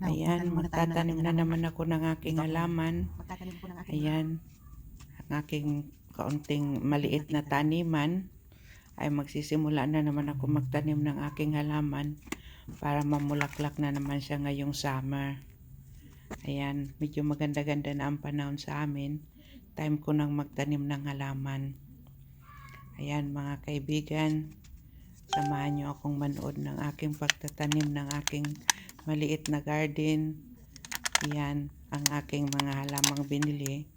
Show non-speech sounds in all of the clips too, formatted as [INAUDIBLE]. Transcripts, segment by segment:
Ayan, magtatanim na naman ako ng aking halaman. Ayan, ang aking kaunting maliit na taniman ay magsisimula na naman ako magtanim ng aking halaman para mamulaklak na naman siya ngayong summer. Ayan, medyo maganda-ganda na ang panahon sa amin. Time ko nang magtanim ng halaman. Ayan mga kaibigan, samahan niyo akong manood ng aking pagtatanim ng aking maliit na garden. Yan ang aking mga halamang binili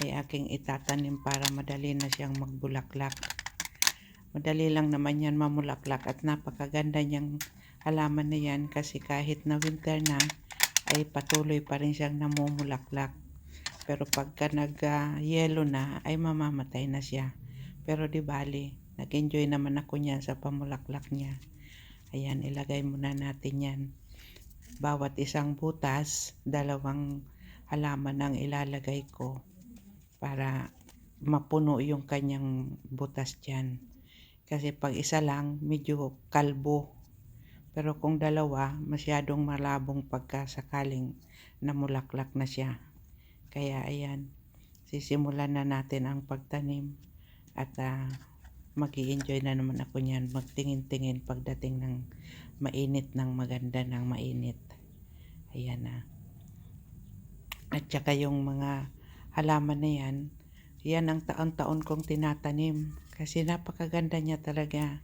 ay aking itatanim para madali na siyang magbulaklak. Madali lang naman yan mamulaklak at napakaganda niyang halaman na yan kasi kahit na winter na ay patuloy pa rin siyang namumulaklak. Pero pagka nag-yellow na ay mamamatay na siya. Pero di bali, nag-enjoy naman ako niyan sa pamulaklak niya. Ayan, ilagay muna natin yan. Bawat isang butas, dalawang halaman ang ilalagay ko para mapuno yung kanyang butas dyan. Kasi pag isa lang, medyo kalbo. Pero kung dalawa, masyadong malabong pagkasakaling namulaklak na siya. Kaya ayan, sisimulan na natin ang pagtanim at uh, mag enjoy na naman ako niyan magtingin-tingin pagdating ng mainit ng maganda ng mainit. Ayan na. At saka yung mga halaman na yan, yan ang taon-taon kong tinatanim. Kasi napakaganda niya talaga.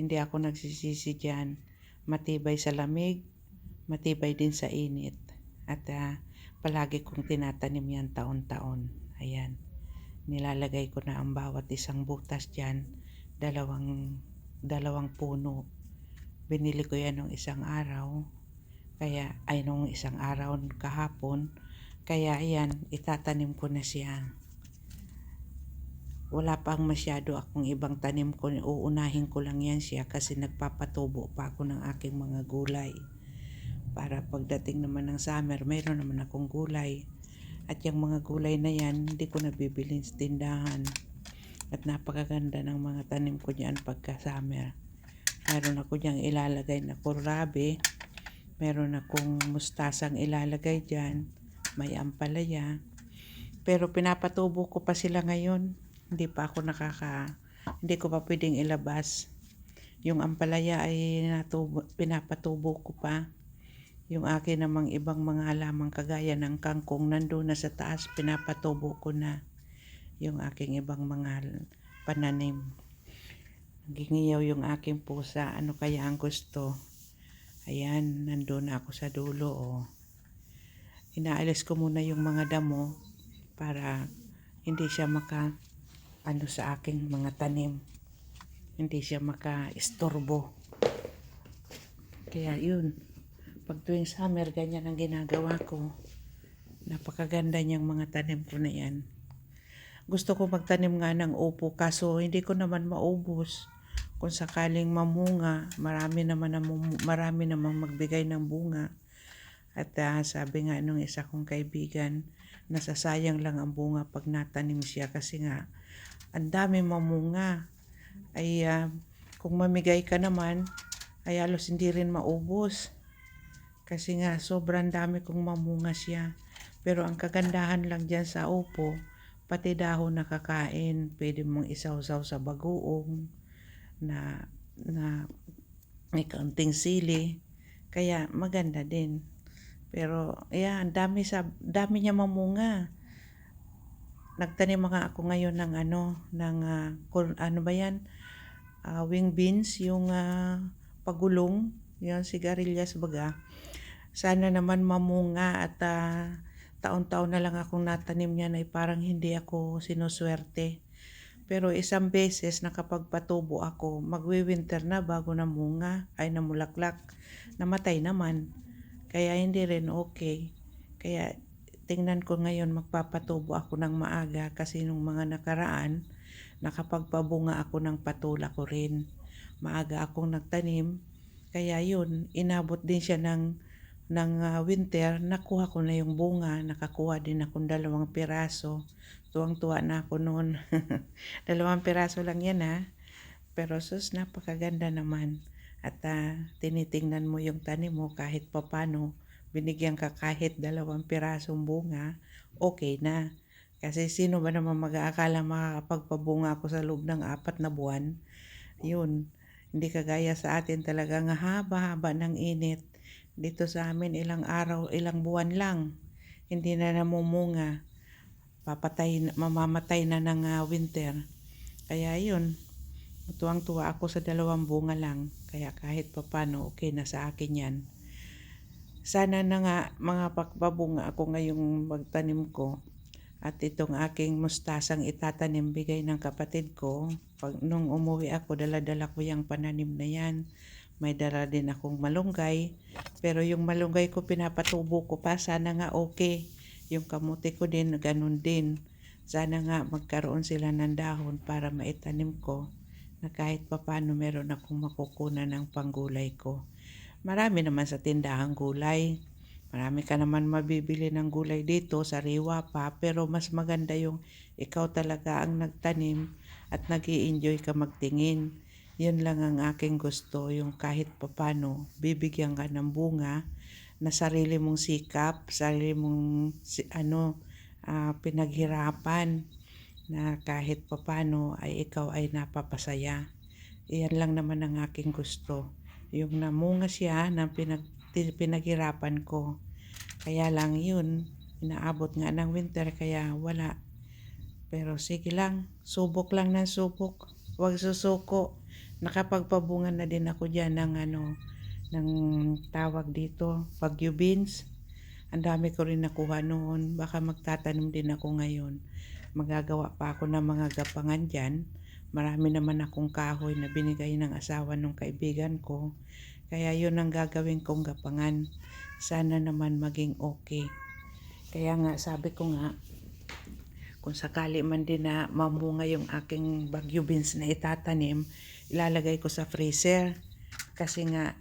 Hindi ako nagsisisi dyan. Matibay sa lamig, matibay din sa init. At uh, palagi kong tinatanim yan taon-taon. Ayan. Nilalagay ko na ang bawat isang butas dyan. Dalawang, dalawang puno. Binili ko yan nung isang araw. Kaya, ay nung isang araw kahapon. Kaya ayan, itatanim ko na siya. Wala pang masyado akong ibang tanim ko. Uunahin ko lang yan siya kasi nagpapatubo pa ako ng aking mga gulay. Para pagdating naman ng summer, mayroon naman akong gulay. At yung mga gulay na yan, hindi ko nabibili sa tindahan. At napakaganda ng mga tanim ko dyan pagka summer. Meron ako dyan ilalagay na kohlrabi. Meron akong mustasang ilalagay dyan may ampalaya. Pero pinapatubo ko pa sila ngayon. Hindi pa ako nakaka, hindi ko pa pwedeng ilabas. Yung ampalaya ay natubo, pinapatubo ko pa. Yung akin namang ibang mga halamang kagaya ng kangkong nandun na sa taas, pinapatubo ko na. Yung aking ibang mga pananim. Gingiyaw yung aking pusa. Ano kaya ang gusto? Ayan, nandun na ako sa dulo. Oh inaalis ko muna yung mga damo para hindi siya maka ano sa aking mga tanim hindi siya maka istorbo kaya yun pag tuwing summer ganyan ang ginagawa ko napakaganda niyang mga tanim ko na yan gusto ko magtanim nga ng upo kaso hindi ko naman maubos kung sakaling mamunga marami naman marami namang magbigay ng bunga at uh, sabi nga nung isa kong kaibigan, nasasayang lang ang bunga pag natanim siya kasi nga ang dami mamunga. Ay uh, kung mamigay ka naman, ay halos hindi rin maubos. Kasi nga sobrang dami kong mamunga siya. Pero ang kagandahan lang dyan sa upo, pati dahon nakakain. Pwede mong isawsaw sa bagoong na, na may kaunting sili. Kaya maganda din. Pero, ayan, dami sa dami niya mamunga. Nagtanim mga ako ngayon ng ano, ng uh, ano ba 'yan? Uh, wing beans, yung uh, pagulong, yung sigarilyas baga. Sana naman mamunga at uh, taon-taon na lang akong natanim niyan ay parang hindi ako sinuswerte. Pero isang beses nakapagpatubo ako, magwi-winter na bago na munga, ay namulaklak, namatay naman. Kaya hindi rin okay. Kaya tingnan ko ngayon magpapatubo ako ng maaga kasi nung mga nakaraan, nakapagpabunga ako ng patula ko rin. Maaga akong nagtanim. Kaya yun, inabot din siya ng, ng uh, winter. Nakuha ko na yung bunga. Nakakuha din akong dalawang piraso. Tuwang-tuwa na ako noon. [LAUGHS] dalawang piraso lang yan ha. Pero sus, napakaganda naman at uh, tinitingnan mo yung tanim mo kahit papano binigyan ka kahit dalawang pirasong bunga, okay na. Kasi sino ba naman mag-aakala makakapagpabunga ako sa loob ng apat na buwan? Yun, hindi kagaya sa atin talagang haba-haba ng init. Dito sa amin ilang araw, ilang buwan lang. Hindi na namumunga. Papatay, mamamatay na ng ah, winter. Kaya yun, tuwang-tuwa ako sa dalawang bunga lang. Kaya kahit papano, okay na sa akin yan. Sana na nga mga pagpabunga ako ngayong magtanim ko. At itong aking mustasang itatanim bigay ng kapatid ko. Pag nung umuwi ako, dala-dala ko yung pananim na yan. May dala din akong malunggay. Pero yung malunggay ko pinapatubo ko pa. Sana nga okay. Yung kamuti ko din, ganun din. Sana nga magkaroon sila ng dahon para maitanim ko na kahit papano meron akong makukunan ng panggulay ko. Marami naman sa tindahang gulay. Marami ka naman mabibili ng gulay dito, sariwa pa, pero mas maganda yung ikaw talaga ang nagtanim at nag enjoy ka magtingin. Yun lang ang aking gusto, yung kahit papano, bibigyan ka ng bunga na sarili mong sikap, sarili mong ano, ah, pinaghirapan na kahit papano ay ikaw ay napapasaya. Iyan lang naman ang aking gusto. Yung namunga siya na pinag, pinaghirapan ko. Kaya lang yun, inaabot nga ng winter kaya wala. Pero sige lang, subok lang ng subok. Huwag susuko. Nakapagpabunga na din ako dyan ng ano, ng tawag dito, Baguio beans. Ang dami ko rin nakuha noon. Baka magtatanim din ako ngayon. Magagawa pa ako ng mga gapangan dyan. Marami naman akong kahoy na binigay ng asawa ng kaibigan ko. Kaya yun ang gagawin kong gapangan. Sana naman maging okay. Kaya nga sabi ko nga, kung sakali man din na mamunga yung aking bagyo beans na itatanim, ilalagay ko sa freezer. Kasi nga,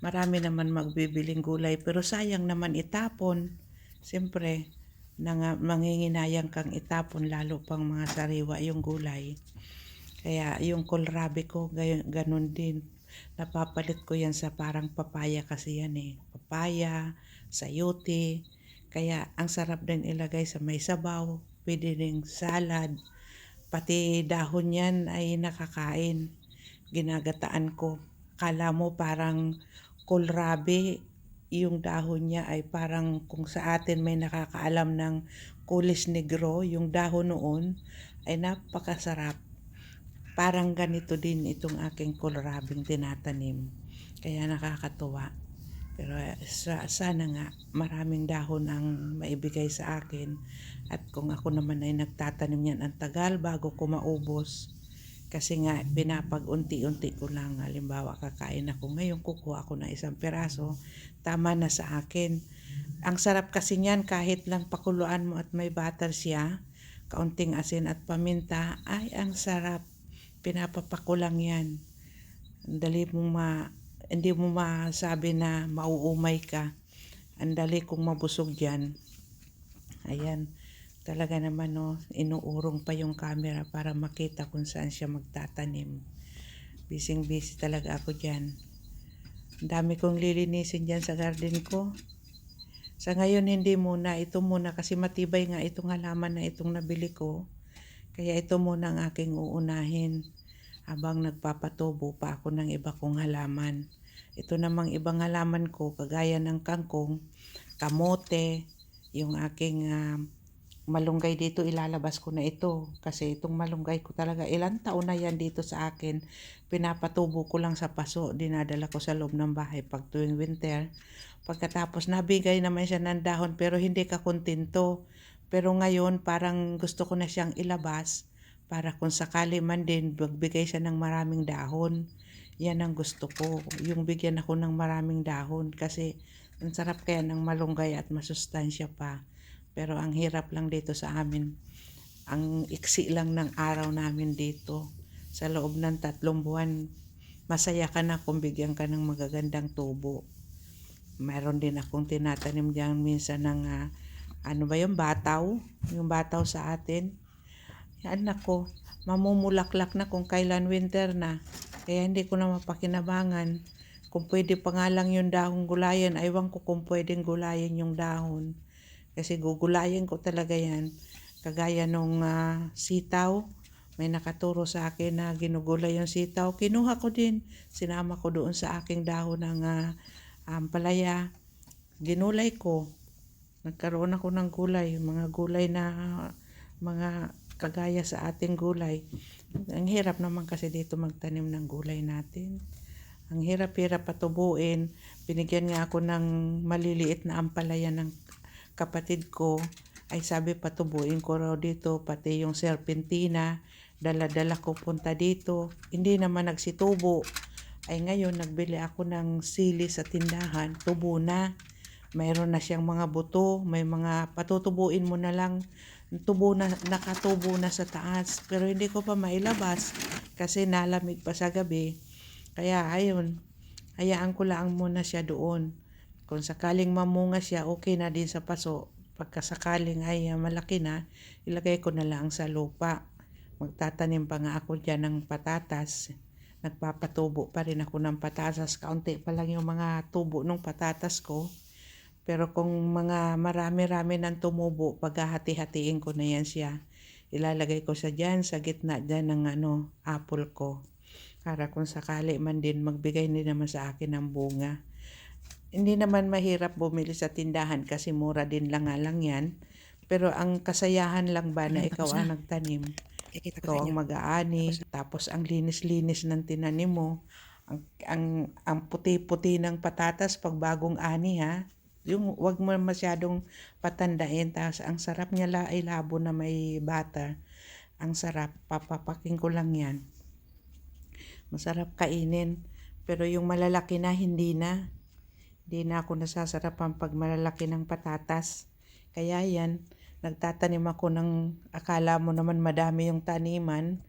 marami naman magbibiling gulay pero sayang naman itapon. Siyempre, nang, manginginayang kang itapon lalo pang mga sariwa yung gulay. Kaya yung kohlrabi ko, ganun din. Napapalit ko yan sa parang papaya kasi yan eh. Papaya, sayote. Kaya ang sarap din ilagay sa may sabaw. Pwede ring salad. Pati dahon yan ay nakakain. Ginagataan ko. Kala mo parang kohlrabi. Yung dahon niya ay parang kung sa atin may nakakaalam ng kulis negro. Yung dahon noon ay napakasarap parang ganito din itong aking kohlrabing tinatanim. Kaya nakakatuwa. Pero eh, sa, sana nga maraming dahon ang maibigay sa akin. At kung ako naman ay nagtatanim yan ang tagal bago ko maubos. Kasi nga pinapag-unti-unti ko lang. Halimbawa kakain ako ngayon kukuha ako ng isang peraso. Tama na sa akin. Ang sarap kasi niyan kahit lang pakuluan mo at may butter siya. Kaunting asin at paminta. Ay ang sarap pinapapako lang yan. Ang dali mong ma, hindi mo masabi na mauumay ka. Ang dali kong mabusog dyan. Ayan. Talaga naman no, inuurong pa yung camera para makita kung saan siya magtatanim. Bising busy talaga ako dyan. Ang dami kong lilinisin dyan sa garden ko. Sa ngayon hindi muna, ito muna kasi matibay nga itong halaman na itong nabili ko. Kaya ito muna ang aking uunahin habang nagpapatubo pa ako ng iba kong halaman. Ito namang ibang halaman ko kagaya ng kangkong, kamote, yung aking ah, malunggay dito ilalabas ko na ito. Kasi itong malunggay ko talaga ilang taon na yan dito sa akin. Pinapatubo ko lang sa paso dinadala ko sa loob ng bahay pag tuwing winter. Pagkatapos nabigay naman siya ng dahon pero hindi ka kontento. Pero ngayon parang gusto ko na siyang ilabas para kung sakali man din magbigay siya ng maraming dahon. Yan ang gusto ko. Yung bigyan ako ng maraming dahon kasi ang sarap kaya ng malunggay at masustansya pa. Pero ang hirap lang dito sa amin. Ang iksi lang ng araw namin dito. Sa loob ng tatlong buwan, masaya ka na kung bigyan ka ng magagandang tubo. Mayroon din akong tinatanim diyan minsan ng ah, ano ba yung bataw? Yung bataw sa atin. Yan nako, mamumulaklak na kung kailan winter na. Kaya hindi ko na mapakinabangan. Kung pwede pa nga lang yung dahong gulayan, aywan ko kung pwedeng gulayan yung dahon. Kasi gugulayan ko talaga yan. Kagaya nung ah, sitaw, may nakaturo sa akin na ginugulay yung sitaw. Kinuha ko din. Sinama ko doon sa aking dahon ng ah, ampalaya. Ginulay ko. Nagkaroon ako ng gulay. Mga gulay na mga kagaya sa ating gulay. Ang hirap naman kasi dito magtanim ng gulay natin. Ang hirap-hirap patubuin. Binigyan nga ako ng maliliit na ampalaya ng kapatid ko. Ay sabi patubuin ko raw dito, pati yung serpentina. Dala-dala ko punta dito. Hindi naman nagsitubo. Ay ngayon, nagbili ako ng sili sa tindahan. Tubo na. Mayroon na siyang mga buto. May mga patutubuin mo na lang. Tubo na, nakatubo na sa taas. Pero hindi ko pa mailabas kasi nalamig pa sa gabi. Kaya ayun, hayaan ko lang muna siya doon. Kung sakaling mamunga siya, okay na din sa paso. Pagka sakaling ay ah, malaki na, ilagay ko na lang sa lupa. Magtatanim pa nga ako dyan ng patatas. Nagpapatubo pa rin ako ng patatas. Kaunti pa lang yung mga tubo ng patatas ko. Pero kung mga marami-rami ng tumubo, paghahati-hatiin ko na yan siya. Ilalagay ko sa dyan, sa gitna dyan ng ano, apple ko. Para kung sakali man din, magbigay din naman sa akin ng bunga. Hindi naman mahirap bumili sa tindahan kasi mura din lang nga lang yan. Pero ang kasayahan lang ba na ikaw ang na. nagtanim, ikaw ang mag-aani, tapos ang linis-linis ng tinanim mo, ang, ang, ang puti-puti ng patatas pag bagong ani ha, yung wag mo masyadong patandain, tapos ang sarap niya la, ay labo na may butter. Ang sarap, papapaking ko lang yan. Masarap kainin. Pero yung malalaki na, hindi na. Hindi na ako nasasarapan pag malalaki ng patatas. Kaya yan, nagtatanim ako ng akala mo naman madami yung taniman.